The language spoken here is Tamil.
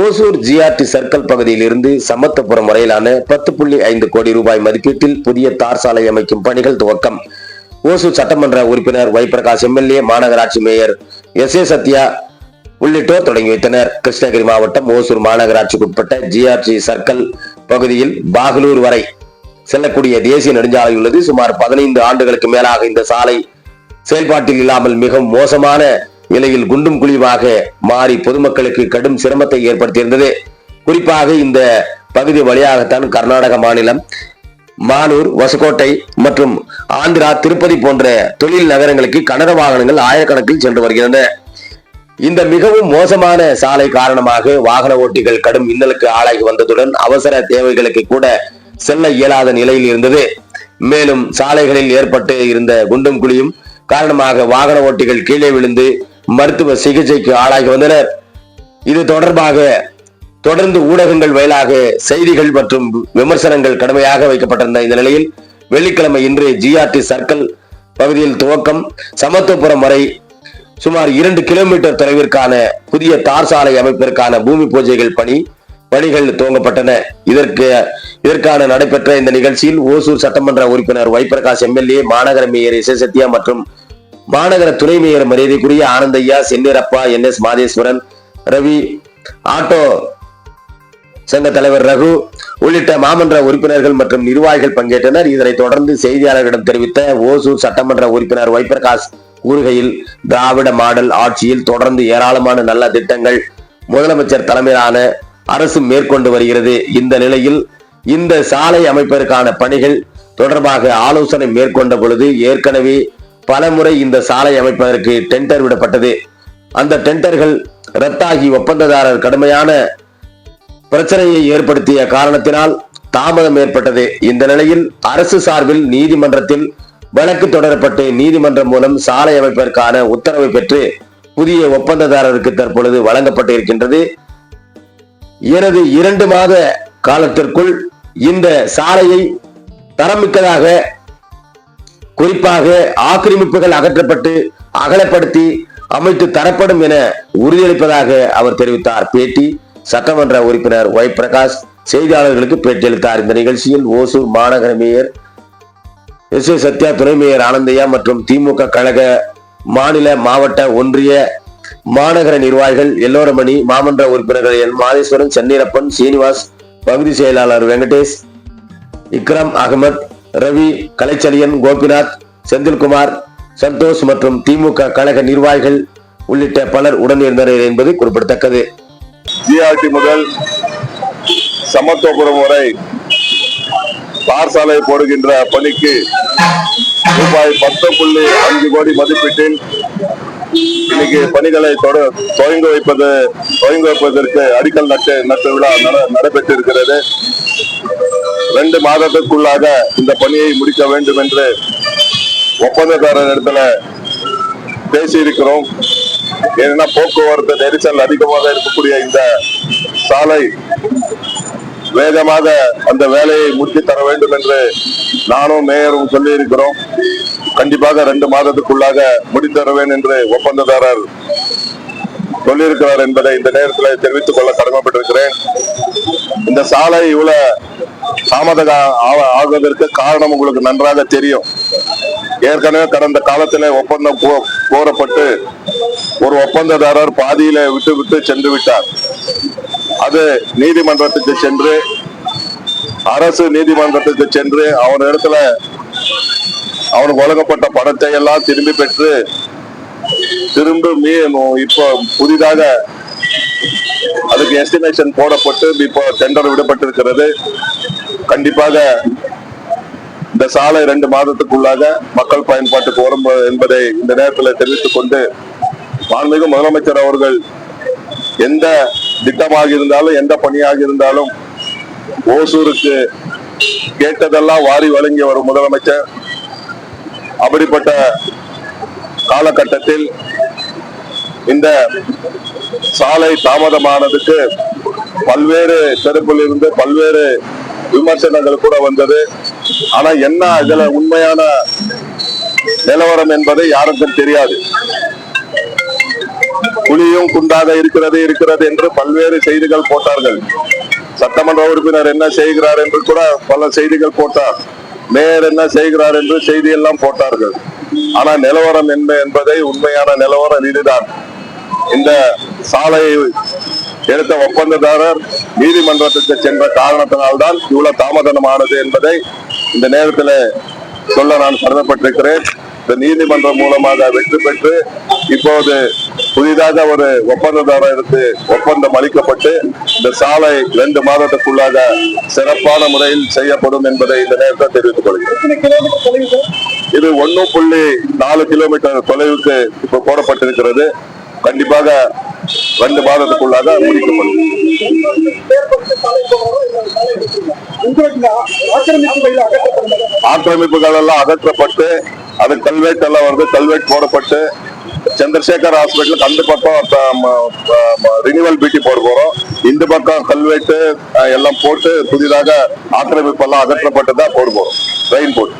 ஓசூர் ஜிஆர்டி சர்க்கிள் பகுதியில் இருந்து சமத்துவபுரம் வரையிலான பத்து புள்ளி ஐந்து கோடி ரூபாய் மதிப்பீட்டில் புதிய தார் சாலை அமைக்கும் பணிகள் துவக்கம். ஓசூர் சட்டமன்ற உறுப்பினர் வைப்பிரகாஷ் எம்எல்ஏ மாநகராட்சி மேயர் எஸ் ஏ சத்யா உள்ளிட்டோர் தொடங்கி வைத்தனர். கிருஷ்ணகிரி மாவட்டம் ஓசூர் மாநகராட்சிக்குட்பட்ட ஜிஆர்டி சர்க்கிள் பகுதியில் பாகலூர் வரை செல்லக்கூடிய தேசிய நெடுஞ்சாலை உள்ளது. சுமார் பதினைந்து ஆண்டுகளுக்கு மேலாக இந்த சாலை செயல்பாட்டில் இல்லாமல் மிகவும் மோசமான நிலையில் குண்டும் குழிவாக மாறி பொதுமக்களுக்கு கடும் சிரமத்தை ஏற்படுத்தியிருந்தது. குறிப்பாக இந்த பகுதி வழியாகத்தான் கர்நாடக மாநிலம் மானூர் வசக்கோட்டை மற்றும் ஆந்திரா திருப்பதி போன்ற தொழில் நகரங்களுக்கு கனர வாகனங்கள் ஆயிரக்கணக்கில் சென்று வருகின்றன. இந்த மிகவும் மோசமான சாலை காரணமாக வாகன ஓட்டிகள் கடும் இன்னலுக்கு ஆளாகி வந்ததுடன் அவசர தேவைகளுக்கு கூட செல்ல இயலாத நிலையில் இருந்தது. மேலும் சாலைகளில் ஏற்பட்டு இருந்த குண்டும் குழியும் காரணமாக வாகன ஓட்டிகள் கீழே விழுந்து மருத்துவ சிகிச்சைக்கு ஆளாகி வந்தனர். இது தொடர்பாக தொடர்ந்து ஊடகங்கள் வாயிலாக செய்திகள் மற்றும் விமர்சனங்கள் கடுமையாக வைக்கப்பட்டிருந்த இந்த நிலையில் வெள்ளிக்கிழமை இன்று ஜிஆர்டி சர்க்கிள் பகுதியில் துவக்கம். சமத்துவபுரம் வரை சுமார் இரண்டு கிலோமீட்டர் தொலைவிற்கான புதிய தார் சாலை அமைப்பிற்கான பூமி பூஜைகள் பணி பணிகள் துவங்கப்பட்டன. இதற்கு இதற்கான நடைபெற்ற இந்த நிகழ்ச்சியில் ஓசூர் சட்டமன்ற உறுப்பினர் வைப்பிரகாஷ் எம்எல்ஏ மாநகர மேயர் எஸ் சத்யா மற்றும் மாநகர துணை மேயர் மரியாதைக்குரிய Anandaiah Chennirappa N S Matheswaran Ravi auto சங்க தலைவர் ரகு உள்ளிட்ட மாமன்ற உறுப்பினர்கள் மற்றும் நிர்வாகிகள் பங்கேற்றனர். இதனைத் தொடர்ந்து செய்தியாளர்களிடம் தெரிவித்த ஓசூர் சட்டமன்ற உறுப்பினர் வைப்பிரகாஷ் கூறுகையில் திராவிட மாடல் ஆட்சியில் தொடர்ந்து ஏராளமான நல்ல திட்டங்கள் முதலமைச்சர் தலைமையிலான அரசு மேற்கொண்டு வருகிறது. இந்த நிலையில் இந்த சாலை அமைப்பதற்கான பணிகள் தொடர்பாக ஆலோசனை மேற்கொண்ட பொழுது ஏற்கனவே பலமுறை இந்த சாலை அமைப்பதற்கு டெண்டர் விடப்பட்டது. அந்த டெண்டர்கள் ரத்தாகி ஒப்பந்ததாரர் கடுமையான பிரச்சனையை ஏற்படுத்திய காரணத்தினால் தாமதம் ஏற்பட்டது. இந்த நிலையில் அரசு சார்பில் நீதிமன்றத்தில் வழக்கு தொடரப்பட்டு நீதிமன்றம் மூலம் சாலை அமைப்பதற்கான உத்தரவை பெற்று புதிய ஒப்பந்ததாரருக்கு தற்பொழுது வழங்கப்பட்டு இருக்கின்றது. எனது இரண்டு மாத காலத்திற்குள் இந்த சாலையை தரமிக்கதாக குறிப்பாக ஆக்கிரமிப்புகள் அகற்றப்பட்டு அகலப்படுத்தி அமைத்து தரப்படும் என உறுதியளிப்பதாக அவர் தெரிவித்தார். பேட்டி சட்டமன்ற உறுப்பினர் ஒய். பிரகாஷ் செய்தியாளர்களுக்கு பேட்டியளித்தார் இந்த நிகழ்ச்சியில் ஓசூர் மாநகர மேயர் எஸ். ஏ. சத்யா துணை மேயர் ஆனந்தையா மற்றும் திமுக கழக மாநில மாவட்ட ஒன்றிய மாநகர நிர்வாகிகள் எல்லோரமணி மாமன்ற உறுப்பினர்கள் என் மாதேஸ்வரன் சென்னீரப்பன் சீனிவாஸ் பகுதி செயலாளர் வெங்கடேஷ் இக்ரம் அகமத் ரவி கலைச்சலியன் கோபிநாத் செந்தில்குமார் சந்தோஷ் மற்றும் திமுக கழக நிர்வாகிகள் உள்ளிட்ட பலர் உடனிருந்தனர் என்பது குறிப்பிடத்தக்கது. ஜிஆர்டி முதல் சமத்துவபுரம் வரை தார் சாலை போடுகின்ற பணிக்கு ரூபாய் பத்து புள்ளி அஞ்சு கோடி மதிப்பீட்டில் இன்னைக்கு பணிகளை தொடங்கி வைப்பது தொடங்கி வைப்பதற்கு அடிக்கல் நட்டு நட்டு விழா நட- நடைபெற்றிருக்கிறது. ரெண்டு மாதத்துக்குள்ளாக இந்த பணியை முடிக்க வேண்டும் என்று ஒப்பந்ததாரர் இடத்துல பேசியிருக்கிறோம். ஏன்னா போக்குவரத்து நெரிசல் அதிகமாக இருக்கக்கூடிய இந்த சாலை வேகமாக அந்த வேலையை முடித்து தர வேண்டும் என்று நானும் மேயரும் சொல்லி இருக்கிறோம் கண்டிப்பாக ரெண்டு மாதத்துக்குள்ளாக முடித்தருவேன் என்று ஒப்பந்ததாரர் சொல்லியிருக்கிறார் என்பதை இந்த நேரத்தில் தெரிவித்துக் கொள்ள கடமைப்பட்டிருக்கிறேன். இந்த சாலை இவ்வளவு தாமதம் ஆ- ஆகுவதற்கு காரணம் உங்களுக்கு நன்றாக தெரியும். ஏற்கனவே கடந்த காலத்தில் ஒப்பந்தம் கோ- கோரப்பட்டு ஒரு ஒப்பந்ததாரர் பாதியில விட்டு விட்டு சென்று விட்டார். அது நீதிமன்றத்துக்கு சென்று அரசு நீதிமன்றத்துக்கு சென்று அவன் இடத்துல அவனுக்கு வழங்கப்பட்ட பணத்தை எல்லாம் திரும்பி பெற்று திரும்ப இப்போ புதிதாக அதுக்கு எஸ்டிமேஷன் போடப்பட்டு இப்போ டெண்டர் விடப்பட்டிருக்கிறது. கண்டிப்பாக இந்த சாலை ரெண்டு மாதத்துக்குள்ளாக மக்கள் பயன்பாட்டுக்கு வரும் என்பதை இந்த நேரத்தில் தெரிவித்துக் கொண்டு மாண்புமிகு முதலமைச்சர் அவர்கள் எந்த திட்டமாக இருந்தாலும் எந்த பணியாக இருந்தாலும் ஓசூருக்கு கேட்டதெல்லாம் வாரி வழங்கி வரும் முதலமைச்சர். அப்படிப்பட்ட காலகட்டத்தில் இந்த சாலை தாமதமானதுக்கு பல்வேறு தரப்பில் இருந்து பல்வேறு விமர்சனங்கள் கூட வந்தது. ஆனா என்ன இதுல உண்மையான நிலவரம் என்பதை யாருக்கும் தெரியாது. புலியும் குண்டாக இருக்கிறது இருக்கிறது என்று பல்வேறு செய்திகள் போட்டார்கள். சட்டமன்ற உறுப்பினர் என்ன செய்கிறார் என்று கூட பல செய்திகள் போட்டார். மேயர் என்ன செய்கிறார் என்று செய்தி எல்லாம் போட்டார்கள். ஆனா நிலவரம் என்ன என்பதை உண்மையான நிலவரம் இதுதான். இந்த சாலையை எடுத்த ஒப்பந்ததாரர் நீதிமன்றத்துக்கு சென்ற காரணத்தினால்தான் இவ்வளவு தாமதமானது என்பதை இந்த நேரத்தில் சொல்ல நான் கடமைப்பட்டிருக்கிறேன் இந்த நீதிமன்றம் மூலமாக வெற்றி பெற்று இப்போது புதிதாக ஒரு ஒப்பந்ததாரருக்கு ஒப்பந்தம் அளிக்கப்பட்டு இந்த சாலை ரெண்டு மாதத்துக்குள்ளாக சிறப்பான முறையில் செய்யப்படும் என்பதை இந்த நேரத்தில் தெரிவித்துக் கொள்கிறேன். இது ஒண்ணு புள்ளி நாலு கிலோமீட்டர் தொலைவுக்கு இப்ப போடப்பட்டிருக்கிறது. கண்டிப்பாக ரெண்டு மாதத்துக்குள்ளாக முடிக்கப்படும். ஆக்கிரமிப்புகள் எல்லாம் அகற்றப்பட்டு அது கல்வெட்டு எல்லாம் வந்து கல்வெட்டு போடப்பட்டு சந்திரசேகர் ஹாஸ்பிட்டலுக்கு அந்த பக்கம் ரினிவல் பீட்டி போட போறோம். இந்த பக்கம் கல்வெட்டு எல்லாம் போட்டு புதிதாக ஆக்கிரமிப்பு எல்லாம் அகற்றப்பட்டு தான் போட போறோம். போட்டு